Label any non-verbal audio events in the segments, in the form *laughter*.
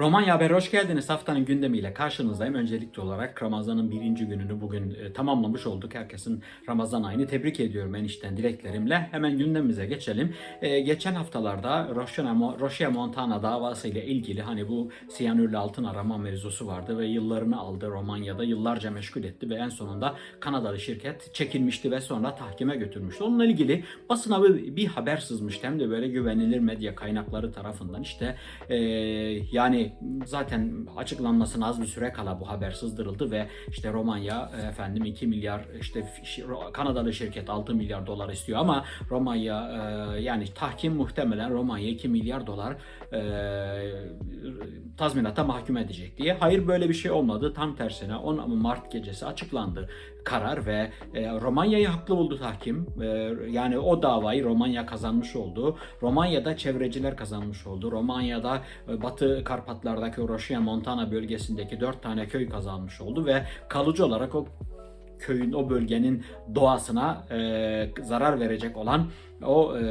Romanya Haber hoş geldiniz. Haftanın gündemiyle karşınızdayım. Öncelikli olarak Ramazan'ın birinci gününü bugün e, tamamlamış olduk. Herkesin Ramazan ayını tebrik ediyorum en içten dileklerimle. Hemen gündemimize geçelim. E, geçen haftalarda Roshia Montana davası ile ilgili hani bu siyanürlü altın arama mevzusu vardı ve yıllarını aldı Romanya'da yıllarca meşgul etti ve en sonunda Kanadalı şirket çekilmişti ve sonra tahkime götürmüştü. Onunla ilgili basına bir, bir haber sızmıştı hem de böyle güvenilir medya kaynakları tarafından işte e, yani zaten açıklanmasına az bir süre kala bu haber sızdırıldı ve işte Romanya e, efendim 2 milyar işte Kanadalı şirket 6 milyar dolar istiyor ama Romanya e, yani tahkim muhtemelen Romanya 2 milyar dolar e, tazminata mahkum edecek diye. Hayır böyle bir şey olmadı. Tam tersine 10 Mart gecesi açıklandı karar ve e, Romanya'yı haklı buldu tahkim. E, yani o davayı Romanya kazanmış oldu. Romanya'da çevreciler kazanmış oldu. Romanya'da e, Batı Karpatlar'daki Roşia Montana bölgesindeki dört tane köy kazanmış oldu ve kalıcı olarak o köyün o bölgenin doğasına e, zarar verecek olan o e,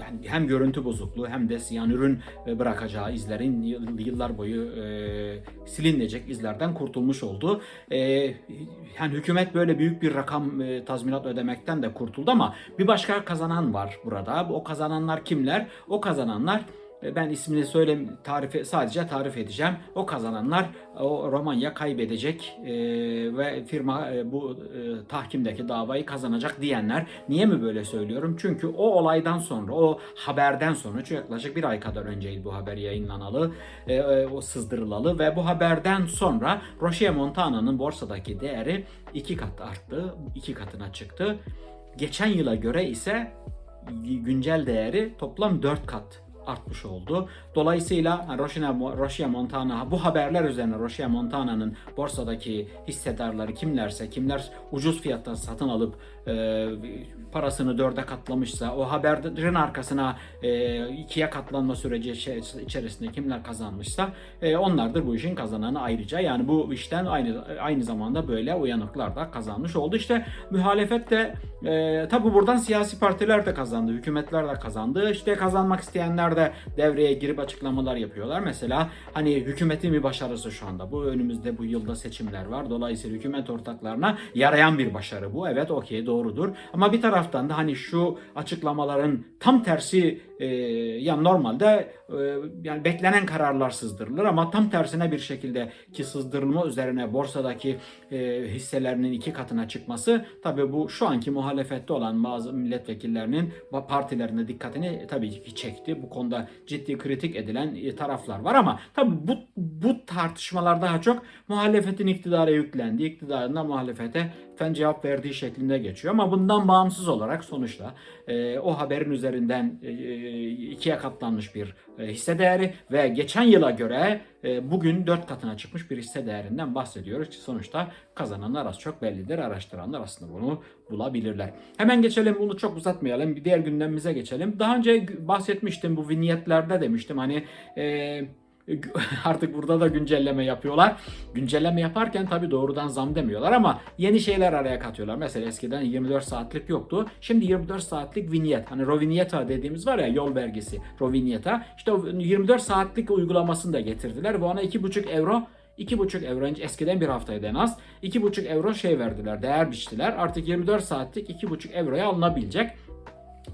yani hem görüntü bozukluğu hem de siyanürün e, bırakacağı izlerin yıl- yıllar boyu e, silinecek izlerden kurtulmuş oldu. E, yani hükümet böyle büyük bir rakam e, tazminat ödemekten de kurtuldu ama bir başka kazanan var burada. O kazananlar kimler? O kazananlar ben ismini söyle tarife sadece tarif edeceğim. O kazananlar o Romanya kaybedecek e, ve firma e, bu e, tahkimdeki davayı kazanacak diyenler. Niye mi böyle söylüyorum? Çünkü o olaydan sonra, o haberden sonra çünkü yaklaşık bir ay kadar önceydi bu haber yayınlanalı, e, e, o sızdırılalı ve bu haberden sonra Roshia Montana'nın borsadaki değeri iki kat arttı, iki katına çıktı. Geçen yıla göre ise güncel değeri toplam 4 kat artmış oldu. Dolayısıyla Roshia Montana bu haberler üzerine Roshia Montana'nın borsadaki hissedarları kimlerse kimler ucuz fiyattan satın alıp e, parasını dörde katlamışsa o haberin arkasına e, ikiye katlanma süreci içe- içerisinde kimler kazanmışsa e, onlardır bu işin kazananı ayrıca. Yani bu işten aynı aynı zamanda böyle uyanıklar da kazanmış oldu. İşte muhalefet de e, tabi buradan siyasi partiler de kazandı, hükümetler de kazandı. İşte kazanmak isteyenler de devreye girip açıklamalar yapıyorlar. Mesela hani hükümetin bir başarısı şu anda. Bu önümüzde bu yılda seçimler var. Dolayısıyla hükümet ortaklarına yarayan bir başarı bu. Evet okey doğrudur. Ama bir taraftan da hani şu açıklamaların tam tersi e, yani normalde e, yani beklenen kararlar sızdırılır ama tam tersine bir şekilde ki sızdırılma üzerine borsadaki e, hisselerinin iki katına çıkması tabii bu şu anki muhalefette olan bazı milletvekillerinin ve partilerine dikkatini tabii ki çekti. Bu konuda ciddi kritik edilen e, taraflar var ama tabii bu bu tartışmalar daha çok muhalefetin iktidara yüklendiği, iktidarına muhalefete fen cevap verdiği şeklinde geçiyor. Ama bundan bağımsız olarak sonuçta e, o haberin üzerinden e, ikiye katlanmış bir e, hisse değeri ve geçen yıla göre e, bugün dört katına çıkmış bir hisse değerinden bahsediyoruz. Sonuçta kazananlar az çok bellidir. Araştıranlar aslında bunu bulabilirler. Hemen geçelim bunu çok uzatmayalım. Bir diğer gündemimize geçelim. Daha önce bahsetmiştim bu vinyetlerde demiştim hani e, *laughs* artık burada da güncelleme yapıyorlar. Güncelleme yaparken tabii doğrudan zam demiyorlar ama yeni şeyler araya katıyorlar. Mesela eskiden 24 saatlik yoktu. Şimdi 24 saatlik vinyet. Hani Rovinyeta dediğimiz var ya yol vergisi. Rovinyeta. İşte o 24 saatlik uygulamasını da getirdiler ve ona 2,5 euro 2,5 euro eskiden bir haftaydı en az 2,5 euro şey verdiler değer biçtiler artık 24 saatlik 2,5 euroya alınabilecek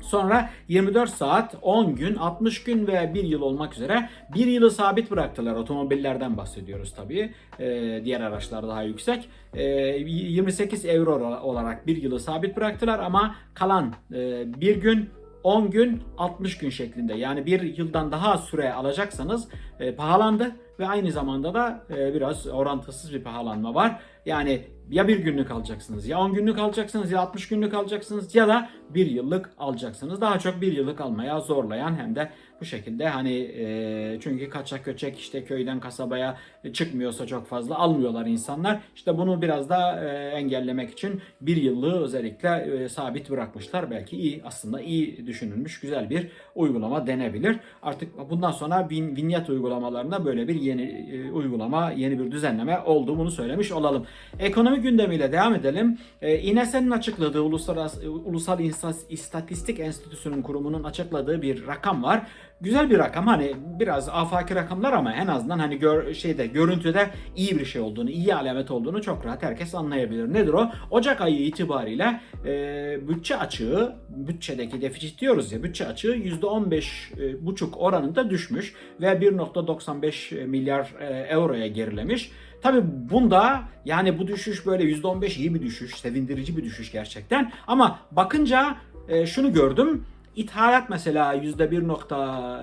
Sonra 24 saat, 10 gün, 60 gün ve 1 yıl olmak üzere 1 yılı sabit bıraktılar. Otomobillerden bahsediyoruz tabii. Ee, diğer araçlar daha yüksek. Ee, 28 euro olarak 1 yılı sabit bıraktılar ama kalan 1 gün 10 gün 60 gün şeklinde yani bir yıldan daha süre alacaksanız e, pahalandı ve aynı zamanda da e, biraz orantısız bir pahalanma var. Yani ya bir günlük alacaksınız ya 10 günlük alacaksınız ya 60 günlük alacaksınız ya da bir yıllık alacaksınız. Daha çok bir yıllık almaya zorlayan hem de bu şekilde hani e, çünkü kaçak göçek işte köyden kasabaya çıkmıyorsa çok fazla almıyorlar insanlar. İşte bunu biraz da e, engellemek için bir yıllığı özellikle e, sabit bırakmışlar. Belki iyi aslında iyi düşünülmüş güzel bir uygulama denebilir. Artık bundan sonra vin, vinyet uygulamalarında böyle bir yeni e, uygulama, yeni bir düzenleme olduğunu söylemiş olalım. Ekonomi gündemiyle devam edelim. E, İNSE'nin açıkladığı Uluslararası Ulusal İnstas- İstatistik Enstitüsü'nün kurumunun açıkladığı bir rakam var. Güzel bir rakam hani biraz afaki rakamlar ama en azından hani gör, şeyde görüntüde iyi bir şey olduğunu, iyi alamet olduğunu çok rahat herkes anlayabilir. Nedir o? Ocak ayı itibariyle e, bütçe açığı, bütçedeki defisit diyoruz ya, bütçe açığı %15 e, oranında düşmüş ve 1.95 milyar e, euroya gerilemiş. Tabi bunda yani bu düşüş böyle %15 iyi bir düşüş, sevindirici bir düşüş gerçekten. Ama bakınca e, şunu gördüm. İthalat mesela %1 nokta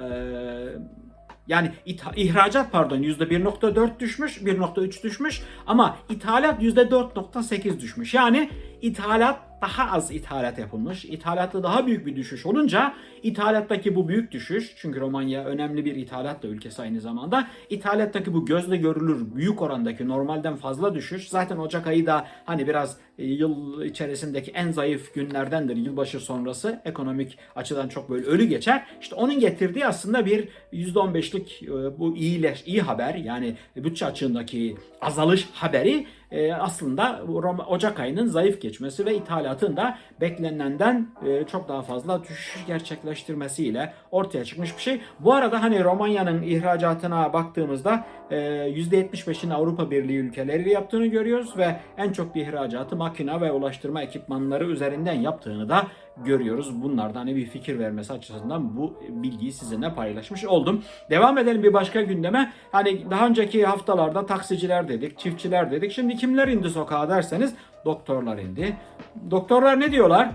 e, yani itha- ihracat pardon %1.4 düşmüş, 1.3 düşmüş ama ithalat %4.8 düşmüş. Yani ithalat daha az ithalat yapılmış. İthalatta daha büyük bir düşüş olunca ithalattaki bu büyük düşüş çünkü Romanya önemli bir ithalat da ülkesi aynı zamanda. İthalattaki bu gözle görülür büyük orandaki normalden fazla düşüş zaten Ocak ayı da hani biraz e, yıl içerisindeki en zayıf günlerdendir yılbaşı sonrası ekonomik açıdan çok böyle ölü geçer. İşte onun getirdiği aslında bir %15'lik e, bu iyileş iyi haber yani bütçe açığındaki azalış haberi e, aslında Ocak ayının zayıf geçmesi ve ithalatın da beklenenden e, çok daha fazla düşüş gerçekleştirmesiyle ortaya çıkmış bir şey. Bu arada hani Romanya'nın ihracatına baktığımızda e, %75'ini Avrupa Birliği ülkeleri yaptığını görüyoruz ve en çok ihracatı makina ve ulaştırma ekipmanları üzerinden yaptığını da görüyoruz. Bunlardan hani bir fikir vermesi açısından bu bilgiyi sizinle paylaşmış oldum. Devam edelim bir başka gündeme. Hani daha önceki haftalarda taksiciler dedik, çiftçiler dedik. Şimdi kimler indi sokağa derseniz doktorlar indi. Doktorlar ne diyorlar?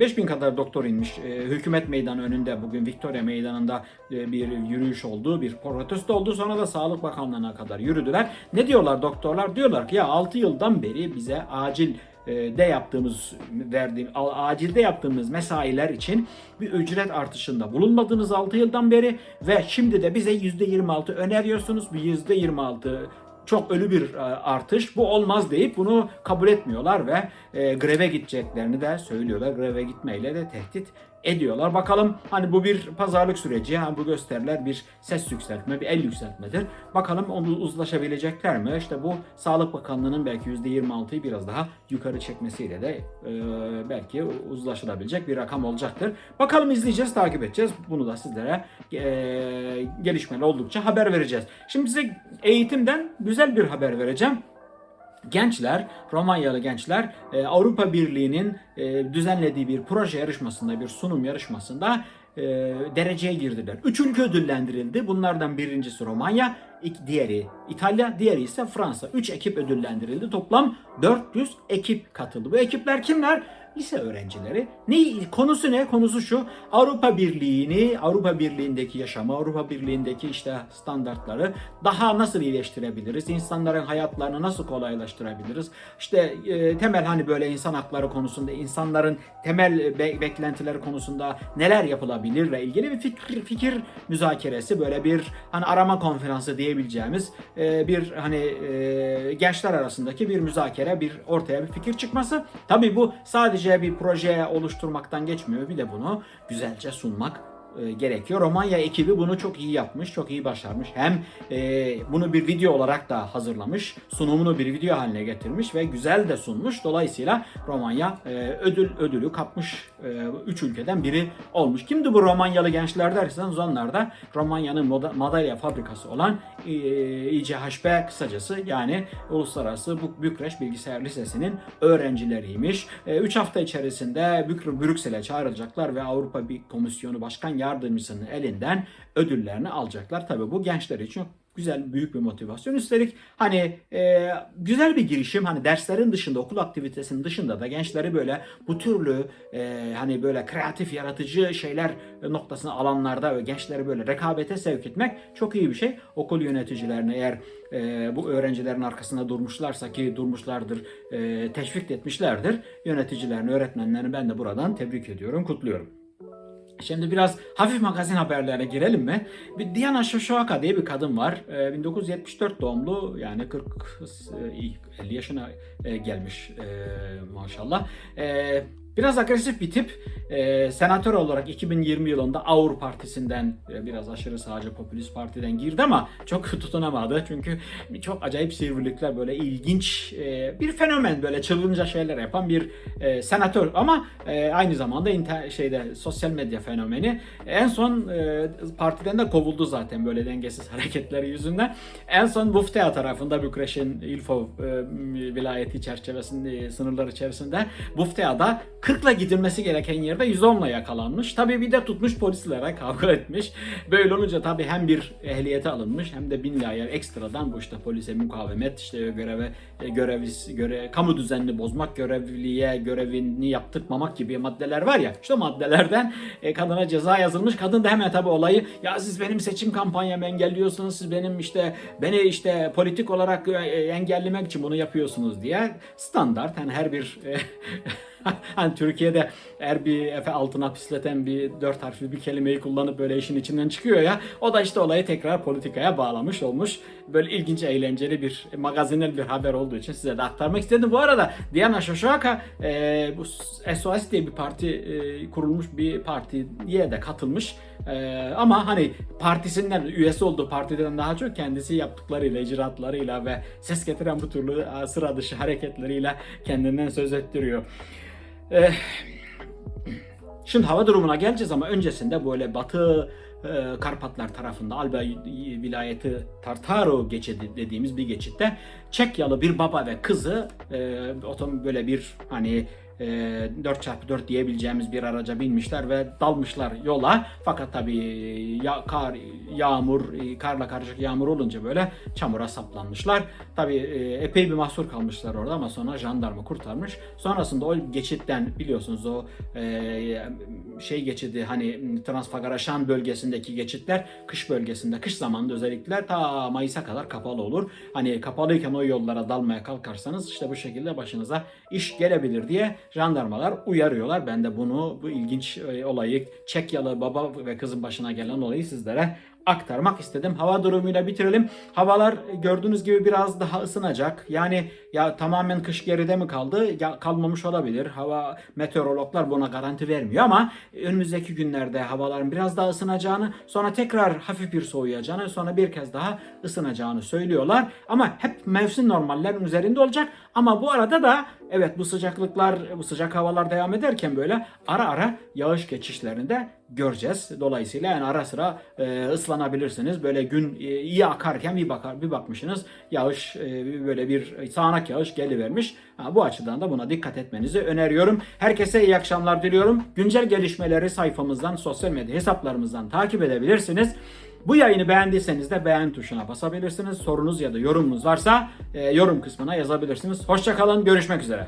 5000 kadar doktor inmiş. Ee, hükümet meydanı önünde bugün Victoria meydanında e, bir yürüyüş oldu, bir protesto oldu. Sonra da Sağlık Bakanlığı'na kadar yürüdüler. Ne diyorlar doktorlar? Diyorlar ki ya 6 yıldan beri bize acil e, de yaptığımız verdiğim acilde yaptığımız mesailer için bir ücret artışında bulunmadınız 6 yıldan beri ve şimdi de bize %26 öneriyorsunuz. Bu %26 çok ölü bir e, artış. Bu olmaz deyip bunu kabul etmiyorlar ve e, greve gideceklerini de söylüyorlar. Greve gitmeyle de tehdit ediyorlar. Bakalım hani bu bir pazarlık süreci. Hani bu gösteriler bir ses yükseltme, bir el yükseltmedir. Bakalım onu uzlaşabilecekler mi? İşte bu Sağlık Bakanlığı'nın belki %26'yı biraz daha yukarı çekmesiyle de e, belki uzlaşılabilecek bir rakam olacaktır. Bakalım izleyeceğiz, takip edeceğiz. Bunu da sizlere e, gelişmeler oldukça haber vereceğiz. Şimdi size eğitimden güzel bir haber vereceğim. Gençler, Romanyalı gençler e, Avrupa Birliği'nin e, düzenlediği bir proje yarışmasında, bir sunum yarışmasında e, dereceye girdiler. Üç ülke ödüllendirildi. Bunlardan birincisi Romanya, diğeri İtalya, diğeri ise Fransa. Üç ekip ödüllendirildi. Toplam 400 ekip katıldı. Bu ekipler kimler? Lise öğrencileri. Ne konusu ne? Konusu şu. Avrupa Birliği'ni, Avrupa Birliği'ndeki yaşamı, Avrupa Birliği'ndeki işte standartları daha nasıl iyileştirebiliriz? İnsanların hayatlarını nasıl kolaylaştırabiliriz? İşte e, temel hani böyle insan hakları konusunda, insanların temel be- beklentileri konusunda neler yapılabilir ilgili bir fikir, fikir müzakeresi böyle bir hani arama konferansı diyebileceğimiz e, bir hani e, gençler arasındaki bir müzakere, bir ortaya bir fikir çıkması. Tabii bu sadece bir proje oluşturmaktan geçmiyor. Bir de bunu güzelce sunmak e, gerekiyor. Romanya ekibi bunu çok iyi yapmış, çok iyi başarmış. Hem e, bunu bir video olarak da hazırlamış, sunumunu bir video haline getirmiş ve güzel de sunmuş. Dolayısıyla Romanya e, ödül ödülü kapmış 3 ülkeden biri olmuş. Kimdi bu Romanyalı gençler derseniz onlar da Romanya'nın madalya fabrikası olan e, İCHB kısacası yani Uluslararası Bük- Bükreş Bilgisayar Lisesi'nin öğrencileriymiş. 3 hafta içerisinde Brüksel'e çağrılacaklar ve Avrupa Bir Komisyonu Başkan Yardımcısının elinden ödüllerini alacaklar. Tabii bu gençler için güzel büyük bir motivasyon. Üstelik hani e, güzel bir girişim hani derslerin dışında okul aktivitesinin dışında da gençleri böyle bu türlü e, hani böyle kreatif yaratıcı şeyler noktasına alanlarda ve gençleri böyle rekabete sevk etmek çok iyi bir şey. Okul yöneticilerine eğer e, bu öğrencilerin arkasında durmuşlarsa ki durmuşlardır e, teşvik etmişlerdir. Yöneticilerini öğretmenlerini ben de buradan tebrik ediyorum kutluyorum. Şimdi biraz hafif magazin haberlerine girelim mi? Bir Diana Shoshaka diye bir kadın var. Ee, 1974 doğumlu yani 40 e, 50 yaşına e, gelmiş e, maşallah. Biraz agresif bir tip. E, senatör olarak 2020 yılında Aur Partisi'nden e, biraz aşırı sağcı popülist partiden girdi ama çok *laughs* tutunamadı. Çünkü çok acayip sivrilikler böyle ilginç e, bir fenomen böyle çılgınca şeyler yapan bir e, senatör ama e, aynı zamanda inter, şeyde sosyal medya fenomeni. En son e, partiden de kovuldu zaten böyle dengesiz *laughs* hareketleri yüzünden. En son Buftea tarafında Bükreş'in Ilfov e, vilayeti çerçevesinde sınırları içerisinde Buftea'da 40'la gidilmesi gereken yerde 110'la yakalanmış. Tabii bir de tutmuş polislere kavga etmiş. Böyle olunca tabii hem bir ehliyete alınmış hem de 1000 liraya ekstradan bu işte polise mukavemet, işte göreve e, görevis, göre, kamu düzenini bozmak, görevliye görevini yaptırmamak gibi maddeler var ya. İşte maddelerden e, kadına ceza yazılmış. Kadın da hemen tabii olayı ya siz benim seçim kampanyamı engelliyorsunuz, siz benim işte beni işte politik olarak e, engellemek için bunu yapıyorsunuz diye standart hani her bir e, *laughs* *laughs* hani Türkiye'de eğer bir efe altına pisleten bir dört harfli bir kelimeyi kullanıp böyle işin içinden çıkıyor ya o da işte olayı tekrar politikaya bağlamış olmuş. Böyle ilginç eğlenceli bir magazinel bir haber olduğu için size de aktarmak istedim. Bu arada Diana Shoshaka e, bu SOS diye bir parti e, kurulmuş bir partiye de katılmış. E, ama hani partisinden üyesi olduğu partiden daha çok kendisi yaptıklarıyla, icraatlarıyla ve ses getiren bu türlü e, sıra dışı hareketleriyle kendinden söz ettiriyor. Eh, Şimdi hava durumuna geleceğiz ama öncesinde böyle Batı e, Karpatlar tarafında Alba vilayeti Tartaro geçidi dediğimiz bir geçitte Çekyalı bir baba ve kızı e, böyle bir hani 4x4 diyebileceğimiz bir araca binmişler ve dalmışlar yola. Fakat tabii ya, kar, yağmur, e, karla karışık yağmur olunca böyle çamura saplanmışlar. Tabii e, epey bir mahsur kalmışlar orada ama sonra jandarma kurtarmış. Sonrasında o geçitten biliyorsunuz o e, şey geçidi hani Transfagaraşan bölgesindeki geçitler kış bölgesinde kış zamanında özellikle ta Mayıs'a kadar kapalı olur. Hani kapalıyken o yollara dalmaya kalkarsanız işte bu şekilde başınıza iş gelebilir diye jandarmalar uyarıyorlar. Ben de bunu bu ilginç e, olayı Çekyalı baba ve kızın başına gelen olayı sizlere aktarmak istedim. Hava durumuyla bitirelim. Havalar gördüğünüz gibi biraz daha ısınacak. Yani ya tamamen kış geride mi kaldı? Ya kalmamış olabilir. Hava meteorologlar buna garanti vermiyor ama önümüzdeki günlerde havaların biraz daha ısınacağını, sonra tekrar hafif bir soğuyacağını, sonra bir kez daha ısınacağını söylüyorlar. Ama hep mevsim normallerin üzerinde olacak. Ama bu arada da evet bu sıcaklıklar, bu sıcak havalar devam ederken böyle ara ara yağış geçişlerinde göreceğiz. Dolayısıyla yani ara sıra e, ıslanabilirsiniz. Böyle gün e, iyi akarken bir bakar bir bakmışsınız yağış e, böyle bir sağanak yağış gelivermiş. Ha, bu açıdan da buna dikkat etmenizi öneriyorum. Herkese iyi akşamlar diliyorum. Güncel gelişmeleri sayfamızdan, sosyal medya hesaplarımızdan takip edebilirsiniz. Bu yayını beğendiyseniz de beğen tuşuna basabilirsiniz. Sorunuz ya da yorumunuz varsa e, yorum kısmına yazabilirsiniz. Hoşçakalın, görüşmek üzere.